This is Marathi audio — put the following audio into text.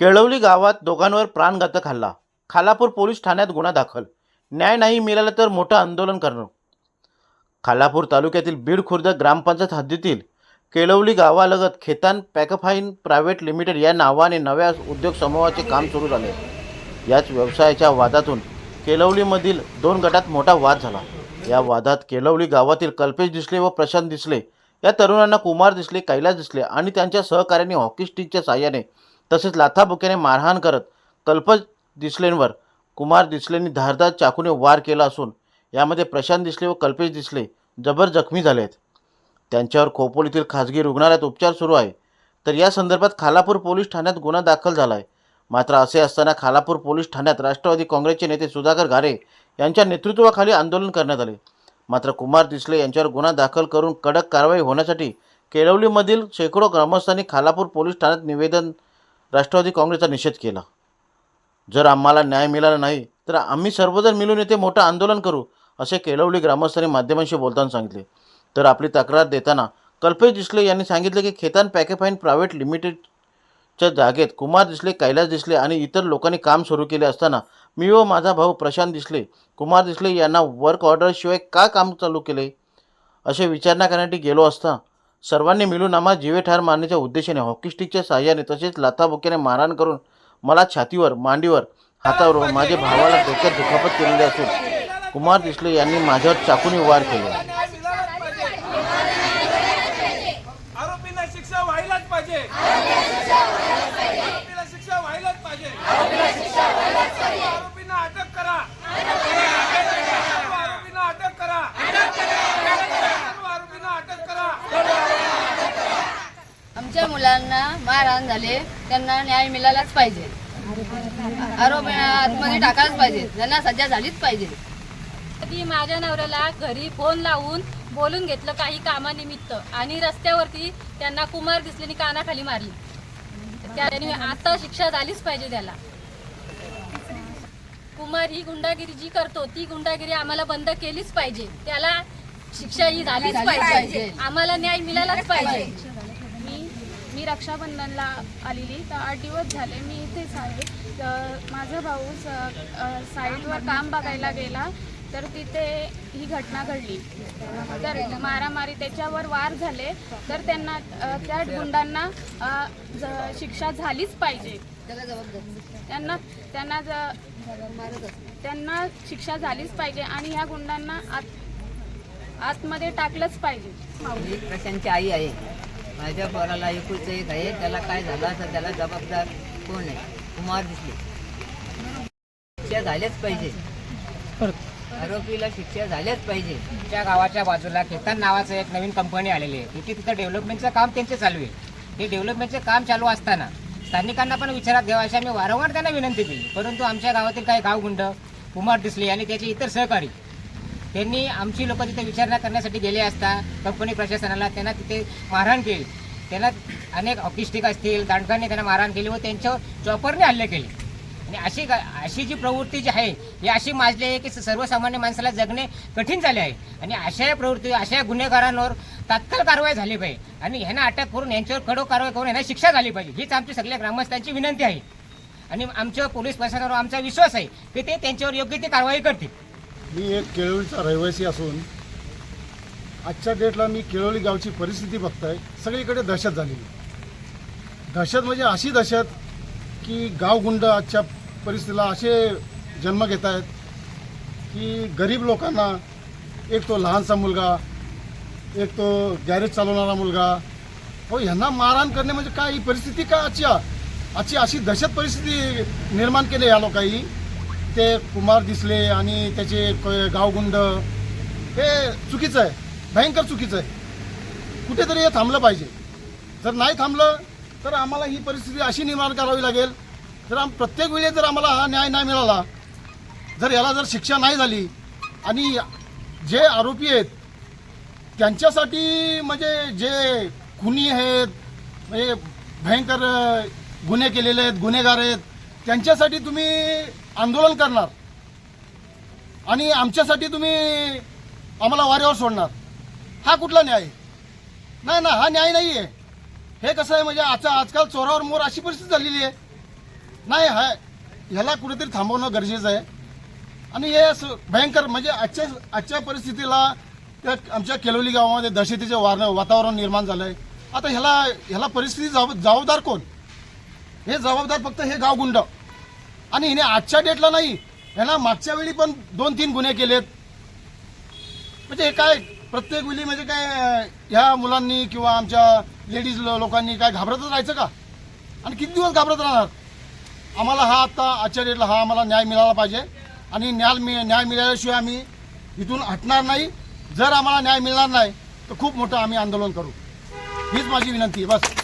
केळवली गावात दोघांवर प्राणघातक हल्ला. खालापूर पोलीस ठाण्यात गुन्हा दाखल. न्याय नाही मिळाला तर मोठं आंदोलन करणं खालापूर तालुक्यातील बीड खुर्द ग्रामपंचायत हद्दीतील केळवली गावालगत खेतान पॅकफाईन प्रायव्हेट लिमिटेड या नावाने नव्या उद्योग समूहाचे काम सुरू झाले. याच व्यवसायाच्या वादातून केळवलीमधील दोन गटात मोठा वाद झाला. या वादात केळवली गावातील कल्पेश दिसले व प्रशांत दिसले. या तरुणांना कुमार दिसले कैलास दिसले आणि त्यांच्या सहकार्याने हॉकी स्टिकच्या साह्याने तसेच लाथाबुक्याने मारहाण करत कल्पज दिसलेंवर कुमार दिसलेंनी धारदार चाकूने वार केला असून यामध्ये प्रशांत दिसले व कल्पेश दिसले जबर जखमी झाले आहेत त्यांच्यावर खोपोलीतील खाजगी रुग्णालयात उपचार सुरू आहे. तर या संदर्भात खालापूर पोलीस ठाण्यात गुन्हा दाखल झाला आहे मात्र असे असताना खालापूर पोलीस ठाण्यात राष्ट्रवादी काँग्रेसचे नेते सुधाकर घारे यांच्या नेतृत्वाखाली आंदोलन करण्यात आले. मात्र कुमार दिसले यांच्यावर गुन्हा दाखल करून कडक कारवाई होण्यासाठी केळवलीमधील शेकडो ग्रामस्थांनी खालापूर पोलीस ठाण्यात निवेदन राष्ट्रवादी काँग्रेसचा निषेध केला. जर आम्हाला न्याय मिळाला नाही तर आम्ही सर्वजण मिळून येथे मोठं आंदोलन करू असे केळवली ग्रामस्थांनी माध्यमांशी बोलताना सांगितले. तर आपली तक्रार देताना कल्पेश दिसले यांनी सांगितले की खेतान पॅकेफाईन प्रायव्हेट लिमिटेडच्या जागेत कुमार दिसले कैलास दिसले आणि इतर लोकांनी काम सुरू केले असताना मी व माझा भाऊ प्रशांत दिसले कुमार दिसले यांना वर्क ऑर्डरशिवाय का काम चालू केले? असे विचारणा करण्यासाठी गेलो असता सर्वांनी मिळून आम्हा जीवे ठार मारण्याच्या उद्देशाने हॉकी स्टिकच्या तसेच लाथाबुक्याने मारहाण करून मला छातीवर मांडीवर हातावर व माझ्या भावाला डोक्यात दुखापत केलेली असून कुमार दिसले यांनी माझ्यावर चाकूने वार केले आरोपींना शिक्षा व्हायलाच पाहिजे आरोपीला शिक्षा व्हायलाच पाहिजे आरोपींना अटक करा सर्व आरोपींना अटक करा सर्व आरोपींना अटक करा आमच्या मुलांना मारहाण झाले त्यांना न्याय मिळालाच पाहिजे. आरोपी आतमध्ये टाकायलाच पाहिजे त्यांना सजा झालीच पाहिजे. कधी माझ्या नवऱ्याला घरी फोन लावून बोलून घेतलं काही कामानिमित्त आणि रस्त्यावरती त्यांना कुमार दिसल्याने कानाखाली मारली. त्याने आता शिक्षा झालीच पाहिजे त्याला. कुमार ही गुंडागिरी जी करतो ती गुंडागिरी आम्हाला बंद केलीच पाहिजे. त्याला शिक्षा ही झालीच पाहिजे. आम्हाला न्याय मिळालाच पाहिजे. मी रक्षाबंधनला आलेली तर आठ दिवस झाले मी इथेच आहे. तर माझा भाऊ स- साईडवर काम बघायला गेला. तर तिथे ही घटना घडली. तर मारामारी त्याच्यावर वार झाले. तर त्यांना त्या गुंडांना ज- शिक्षा झालीच पाहिजे. त्यांना त्यांना ज- त्यांना शिक्षा झालीच पाहिजे आणि ह्या गुंडांना आत आतमध्ये टाकलंच पाहिजे. प्रशांतची आई आहे. माझ्या पोराला एकूच एक आहे त्याला काय झालं तर त्याला जबाबदार कोण आहे? कुमार दिसले. शिक्षा झाल्याच पाहिजे. आरोपीला शिक्षा झाल्याच पाहिजे. आमच्या गावाच्या बाजूला केतन नावाचं एक नवीन कंपनी आलेली आहे. तिथे तिथं डेव्हलपमेंटचं काम त्यांचे चालू आहे. हे डेव्हलपमेंटचे काम चालू असताना स्थानिकांना पण विचारात घ्यावा अशी आम्ही वारंवार त्यांना विनंती केली. परंतु आमच्या गावातील काही गावगुंड कुमार दिसले आणि त्याचे इतर सहकारी त्यांनी आमची लोक तिथे विचारणा करण्यासाठी गेले असता कंपनी प्रशासनाला त्यांना तिथे मारहाण केली. त्यांना अनेक ऑफिस्टिक असतील दांडकांनी त्यांना मारहाण केली व त्यांच्यावर चॉपरने हल्ले केले. आणि अशी अशी जी प्रवृत्ती जी आहे ही अशी माजली आहे की सर्वसामान्य माणसाला जगणे कठीण झाले आहे. आणि अशा प्रवृत्ती अशा गुन्हेगारांवर तात्काळ कारवाई झाली पाहिजे. आणि ह्यांना अटक करून यांच्यावर कडक कारवाई करून यांना शिक्षा झाली पाहिजे. हीच आमची सगळ्या ग्रामस्थांची विनंती आहे. आणि आमच्या पोलीस प्रशासनावर आमचा विश्वास आहे की ते त्यांच्यावर योग्य ती कारवाई करतील. मी एक केळवलीचा रहिवासी असून आजच्या डेटला मी केळवली गावची परिस्थिती बघताय सगळीकडे दहशत झालेली. दहशत म्हणजे अशी दहशत की गावगुंड आजच्या परिस्थितीला असे जन्म घेत आहेत की गरीब लोकांना एक तो लहानसा मुलगा एक तो गॅरेज चालवणारा मुलगा हो ह्यांना मारहाण करणे म्हणजे काय? ही परिस्थिती काय आजची आजची अशी दहशत परिस्थिती निर्माण केली या लोकांनी? ते कुमार दिसले आणि त्याचे क- गावगुंड हे चुकीचं आहे. भयंकर चुकीचं आहे. कुठेतरी हे थांबलं पाहिजे. जर नाही थांबलं तर आम्हाला ही परिस्थिती अशी निर्माण करावी लागेल. जर आम प्रत्येक वेळी जर आम्हाला हा न्याय नाही मिळाला जर याला जर शिक्षा नाही झाली आणि जे आरोपी आहेत त्यांच्यासाठी म्हणजे जे खुनी आहेत म्हणजे भयंकर अ, गुन्हे केलेले आहेत गुन्हेगार आहेत त्यांच्यासाठी तुम्ही आंदोलन करणार. आणि आमच्यासाठी तुम्ही आम्हाला वाऱ्यावर सोडणार. हा कुठला न्याय? नाही ना हा न्याय नाही आहे हे कसं आहे म्हणजे आज आजकाल चोरावर मोर अशी परिस्थिती झालेली आहे. नाही हा ह्याला कुठेतरी थांबवणं गरजेचं आहे. आणि हे भयंकर म्हणजे आजच्या आजच्या परिस्थितीला त्या आमच्या केलोली गावामध्ये दहशतीचे वार वातावरण निर्माण झालं आहे आता ह्याला ह्याला परिस्थिती जबाब जबाबदार कोण? हे जबाबदार फक्त हे गावगुंड. आणि हिने आजच्या डेटला नाही ह्याला मागच्या वेळी पण दोन तीन गुन्हे केलेत. म्हणजे हे काय प्रत्येक वेळी म्हणजे काय ह्या मुलांनी किंवा आमच्या लेडीज लोकांनी काय घाबरतच राहायचं का? आणि किती दिवस घाबरत राहणार? आम्हाला हा आत्ता आजच्या डेटला हा आम्हाला न्याय मिळाला पाहिजे. आणि न्याय मि न्याय मिळाल्याशिवाय आम्ही इथून हटणार नाही. जर आम्हाला न्याय मिळणार नाही तर खूप मोठं आम्ही आंदोलन करू. हीच माझी विनंती आहे बस.